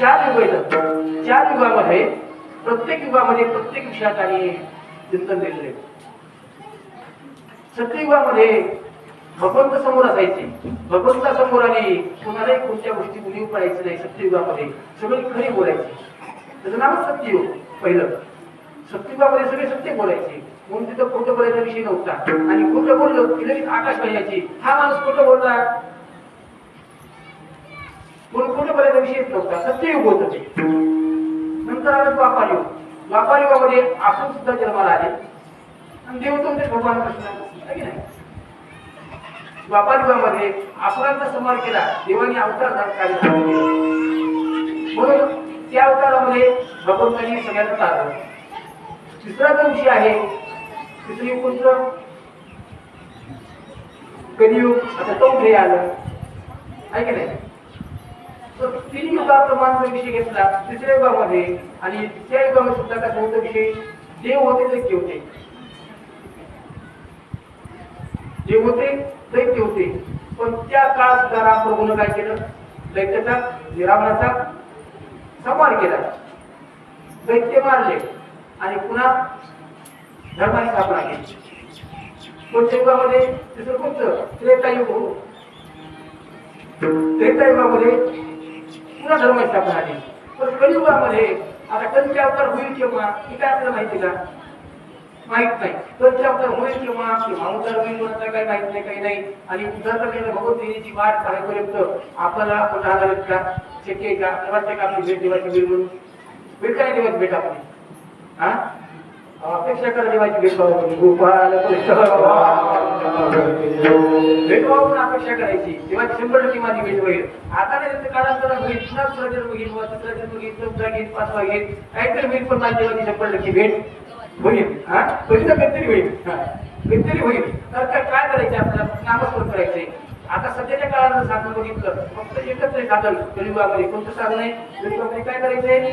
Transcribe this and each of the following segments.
चार युग येतात चार युगामध्ये प्रत्येक युगामध्ये प्रत्येक विषयात आणि चिंतन दिलेले सत्ययुगामध्ये भगवंत समोर असायचे. भगवंता समोर आणि कोणालाही कोणत्या गोष्टी कुणी पडायचे नाही सत्ययुगामध्ये सगळी खरी बोलायचे. त्याचं नाव सत्ययुग पहिलं. सत्ययुगामध्ये सगळे सत्य बोलायचे. म्हणून तिथं खोटं बोलायचा विषय नव्हता. आणि खोटं बोललं की लगेच आकाश पाहिजे हा माणूस खोटं बोलला. कोण खोटं विषय विषयच नव्हता. सत्ययुग होत. ते नंतर आलं द्वापार युग द्वापार युगामध्ये आसून सुद्धा जन्माला आले. आणि देव तुमचे भगवान कृष्ण. आहे की नाही? द्वापार युगामध्ये असुरांचा संहार केला. देवाने अवतार कार्य म्हणून त्या अवतारामध्ये भगवंतांनी सगळ्यांना चालवलं तिसरा जो विषय आहे तिसरी युग कोणतं कलियुग आता तो आलं. आहे की नाही? तीन युगाप्रमाणे जर विषय घेतला तिसऱ्या युगामध्ये आणि तिसऱ्या युगामध्ये सुद्धा कसा होता विषय देव होते दैक्य होते. जे होते दैक्य होते. पण त्या काळात सुद्धा राम प्रभूनं काय केलं? दैत्याचा निरामणाचा संवार केला. दैत्य मारले आणि पुन्हा धर्माची स्थापना केली. कोणत्या युगामध्ये तिसरं कोणतं? त्रेता त्रेतायुग हो त्रेतायुगामध्ये पुन्हा धर्म स्थापना आली पण कलियुगामध्ये आता कलिचे अवतार होईल केव्हा हे काय आपल्याला माहिती का? माहीत नाही. कलिचे अवतार होईल केव्हा किंवा अवतार होईल कोणाचा काही माहीत नाही काही नाही. आणि जर म्हणजे का भगवद्गीतेची वाट पाहण्यापर्यंत आपल्याला आपण राहणार का? शक्य आहे का? वाटतं का आपली? भेट देवाची भेट म्हणून. भेट काय देवाची भेट आपली? हा? अपेक्षा करा माझी भेट गोपाल कृष्ण अपेक्षा करायची. तेव्हा शंभर टक्के माझी भेट होईल. आता नाही त्याचं काळांतरात होईल. पुन्हा दुसरा जन्म घेईल किंवा तिसरा जन्म घेईल चौथा घेईल पाचवा घेईल. काहीतरी होईल पण माझी देवाची शंभर टक्के भेट होईल. हा? कधी काहीतरी होईल. काहीतरी होईल. तर काय करायचं? आपल्याला नामस्मरण करायचंय आता सध्याच्या काळात साधन बघितलं फक्त एकच आहे साधन. कलियुगामध्ये कोणतं साधन आहे? कलियुगामध्ये काय करायचंय?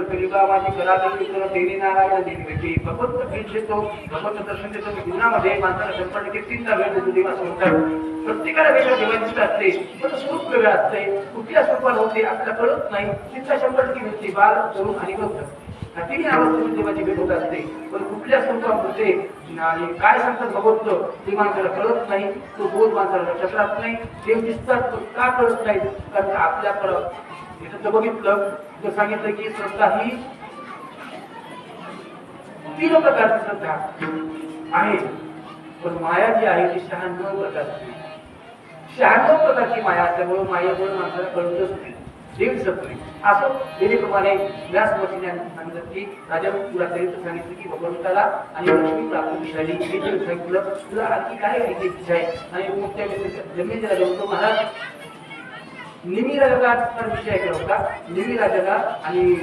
विषय घातला तर देवी नारायण देवी. भेटी भगवंत भेट देतो भगवंत दर्शन देतो. जीवनामध्ये माणसाला शंभर टक्के तीनदा वेळ देतो देव असं प्रत्येकाला वेगळं देवाची असते. पण स्वरूप वेगळं असते. कुठल्या स्वरूपाला होते आपल्याला कळत नाही. तिथला शंभर टक्के भेटते बाल तरुण आणि भक्त. हा तिन्ही अवस्थेमध्ये देवाची भेट होत असते. पण कुठल्या स्वरूपात होते आणि काय सांगतात भगवंत ते माणसाला कळत नाही. तो बोध माणसाला लक्षात राहत नाही. देव दिसतात का कळत नाही कारण आपल्याकडं इथं तर बघितलं तर सांगितलं की श्रद्धा ही तीन प्रकारची श्रद्धा आहे. पण माया जी आहे ती शहाण्णव प्रकारची. शहाण्णव प्रकारची माया असल्यामुळे मायामुळे माणसाला कळतच नाही देव दिसत नाही. असं देवीप्रमाणे व्यास महर्षीने सांगितलं की राजा तुला तरी सांगितलं की भगवंताला आणि लक्ष्मी प्राप्त झाली हे जे सांगितलं तुला आणखी काय आहे विषय आहे? आणि मग त्या जमिनीला राजा म्हणतो महाराज निमी राजाचा तर विषय केला होता निमी राजाला आणि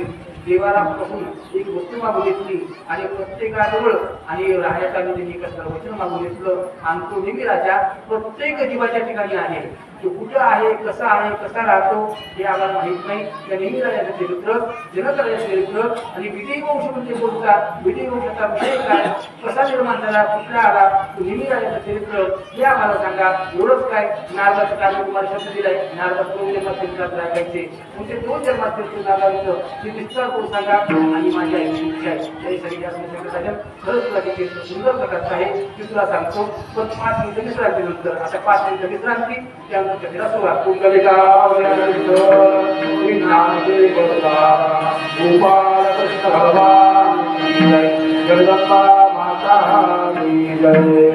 देवाला पासून एक वस्तू मागून घेतली आणि प्रत्येकाजवळ आणि राहण्याचा त्यांनी कसं सर्वचन मागून घेतलं. आणि तो निमी राजा प्रत्येक जीवाच्या ठिकाणी आहे. तो कुठं आहे कसा आहे कसा राहतो हे आम्हाला माहीत नाही. त्या नेहमी राजाचं चरित्र जनक चरित्र आणि विजयी वंश म्हणजे कोणता? विजयी वंशाचा विषय काय? कसा निर्माण झाला? कुठला आला? तो नेहमी राजाचं चरित्र हे आम्हाला सांगा. एवढंच काय? नारदाचं कार्य तुम्हाला शब्द दिलाय. नारदा दोन जन्मात चरित्रात राखायचे तुमचे दोन जन्मात चरित्र नारदाचं ते विस्तार करून सांगा. आणि माझ्या इच्छा आहे खरंच तुला ते सुंदर प्रकारचं आहे ते तुला सांगतो. पण पाच मिनिटं विश्रांतीनंतर. आता पाच मिनिटं विश्रांती. त्यानंतर कथेला सुरुवात गोपाल कृष्ण भगवान की जय जगदंबा माता की जय